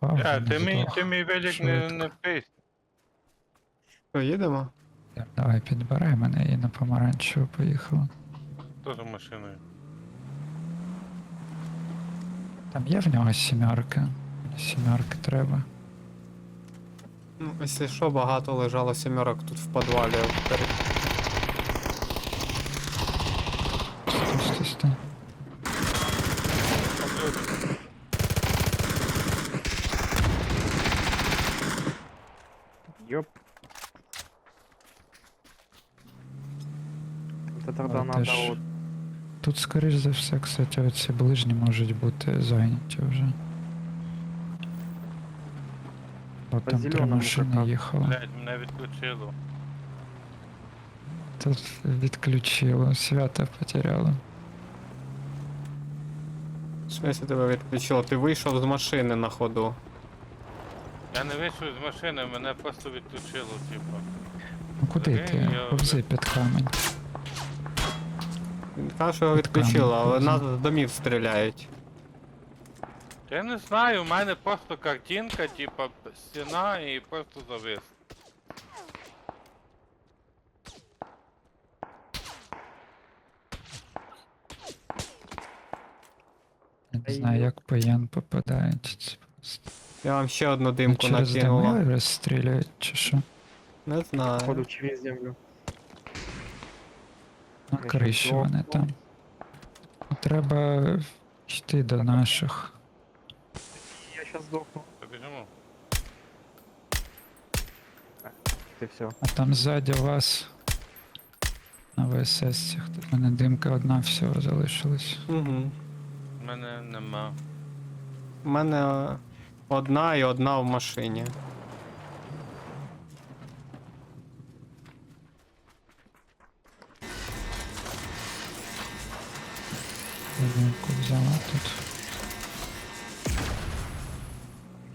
А, ти мій, ти мій велик не, не пись. Що, їдемо? Давай підбирай мене і на помаранчеву поїхали. Хто за машиною? Там є в нього сімерка. Сімерки треба. Ну, якщо що, багато лежало сімерок тут в підвалі. Ёп. Это тогда А, надо теж- вот... Тут, скоріш за все, кстати, оці ближні можуть бути зайняті вже. Бо По там три зелёному машини как? їхало. Блять, мене відключило. Тут відключило, свято потеряло. В смысле тебе відключило? Ти вийшов з машини на ходу. Я не вийшов з машини, мене просто відключило, типу. Ну куди ти? я Повзи під камінь. Він каже, що його відключило, але нас з домів стріляють. Я не знаю, у мене просто картинка, типа стіна і просто завис. Я не знаю, як по Ян попадають. Це просто- Я вам ще одну Ну, димку Через накинула. доми розстрілюють чи що? Не знаю. Походу через землю. На Я криші вони там. Треба йти до наших. Я сейчас сдохну. Побіжимо. Ты все. А там ззаді вас на ВСС. У мене димка одна всього залишилась. Угу. У мене нема. У мене одна і одна в машині. Взяла тут.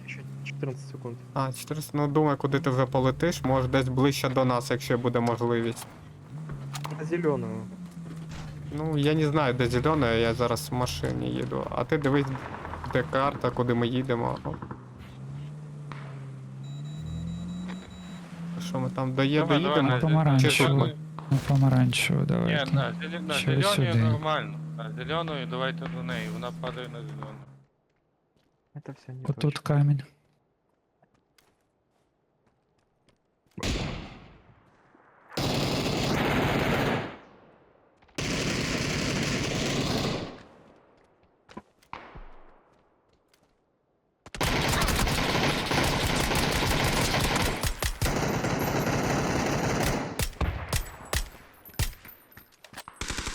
Еще 14 секунд. А, 400, ну думай, куди ти вже полетиш, може десь ближче до нас, якщо буде можливість. На зеленую. Ну, я не знаю, де зелена, я зараз в машині їду. А ти дивись, де карта, куди ми їдемо. Що ми там доє, Давай, давай, доїдемо? на- помаранчеву. Чи- Ну, помаранчеву Ні, давайте. на, зелі- на зеленій сюди. нормально. На зеленою давайте до неї, вона падає на зелену. Это все не Отут точно. камінь.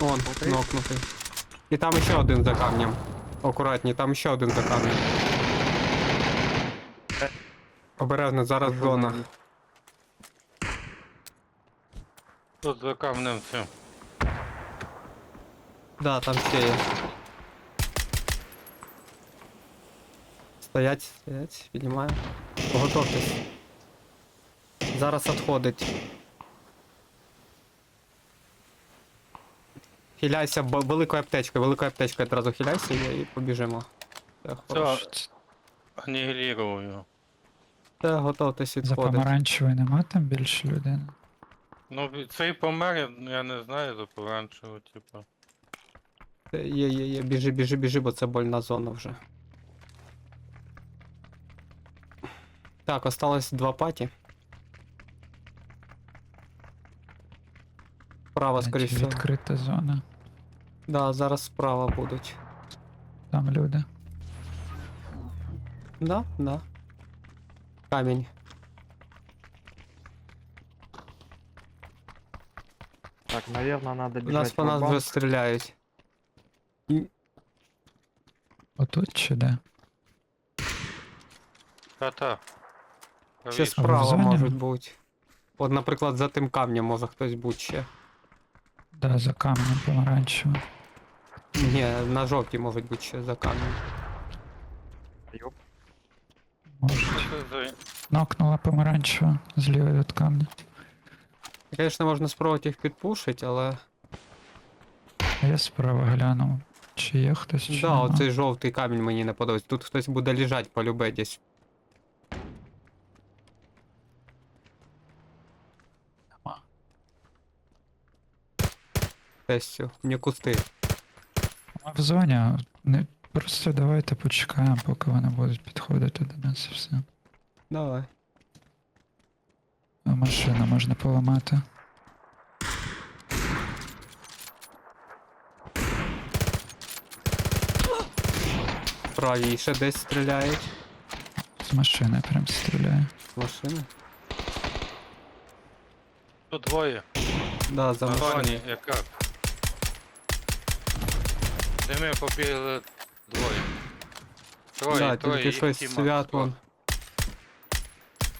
Вон, нокнутий. І там ще один за камнем. Акуратні, там ще один за камнем. Обережно, зараз зона. Тут за камнем все. Да, там ще є. Стоять, стоять, піднімаю. Готовтесь. Зараз відходить. Хиляйся великою аптечкою, великою аптечкою одразу хиляйся і, і побіжимо. Все, хорошо. Анігілірую. Все, готовтесь За відходити. помаранчевою нема там більше людей? Ну, цей помер, я, я не знаю, за поранчого, типу. Е, Є, є, є, біжи, біжи, біжи, бо це больна зона вже. Так, осталось два паті. Справа, Значить, скоріше. всього. Відкрита зона. Да, зараз справа будуть. Там люди. Да, да. Камінь. Так, наверное, надо У бежать нас по в нас банк. вже стріляють. Отут чи де? Та-та. Ще Правіше. в справа зоні? можуть бути. От, наприклад, за тим камнем може хтось бути ще. Да, за каменем помаранчево. Ні, на жовтій можуть бути ще за камнем. Ёп. Може. За- Нокнула помаранчево зліва від камня. Звісно, можна спробувати їх підпушити, але. А я справа глянув. Чи є хтось чи Да, нема. оцей жовтий камінь мені не подобається. Тут хтось буде лежати полюбе десь Тестю, не кусти. Ми в зоні. Не, просто давайте почекаємо, поки вони будуть підходити до нас і все. Давай. А машину можна поламати. Правіше десь стріляють. З машини прям стріляє. Машини? Тут двоє. Да, за На машиною. яка. Де ми побігли двоє. Троє, Да, троє, тільки їх щось тіма. свят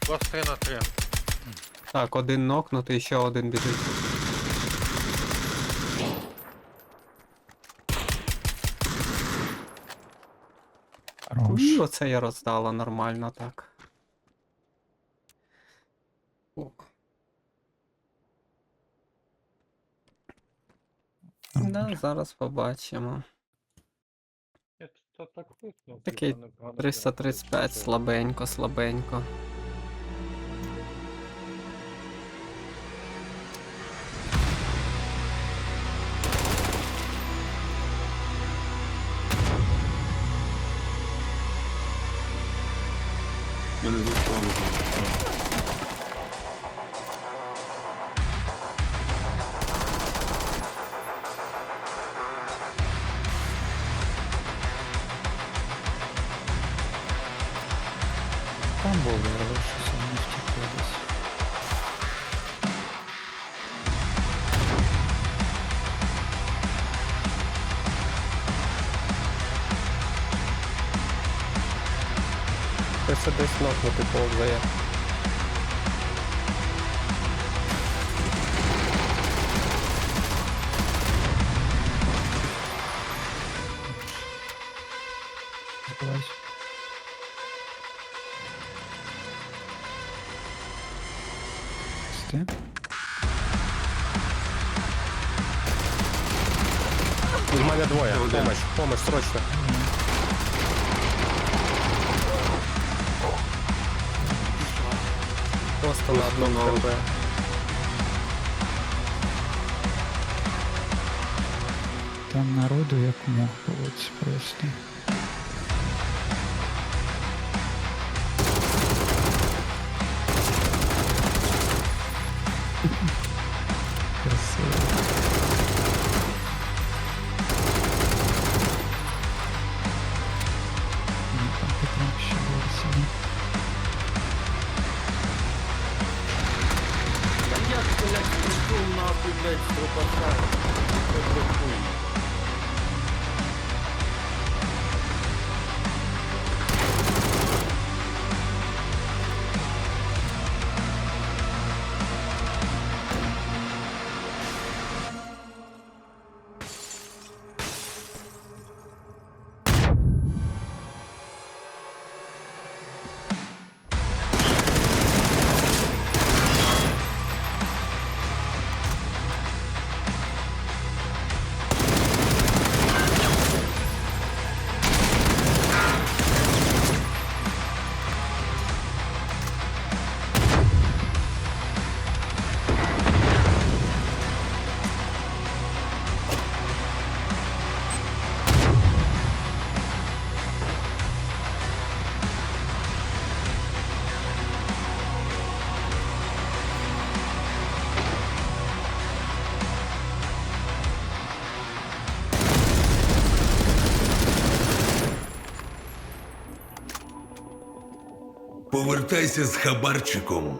Вас 3 на 3. Так, один нокнутий, ще один біжить. Хорош. Оце я роздала нормально так. Ок. Да, зараз побачимо. Такий 335 слабенько, слабенько. Мене застали. Хтось десь нокнутий повзає. Давай. Сти? З мене двоє. Помощь, помощь, срочно. Просто на одному КП. Там народу як мог було це просто. Блядь, с трупака. Повертайся з хабарчиком.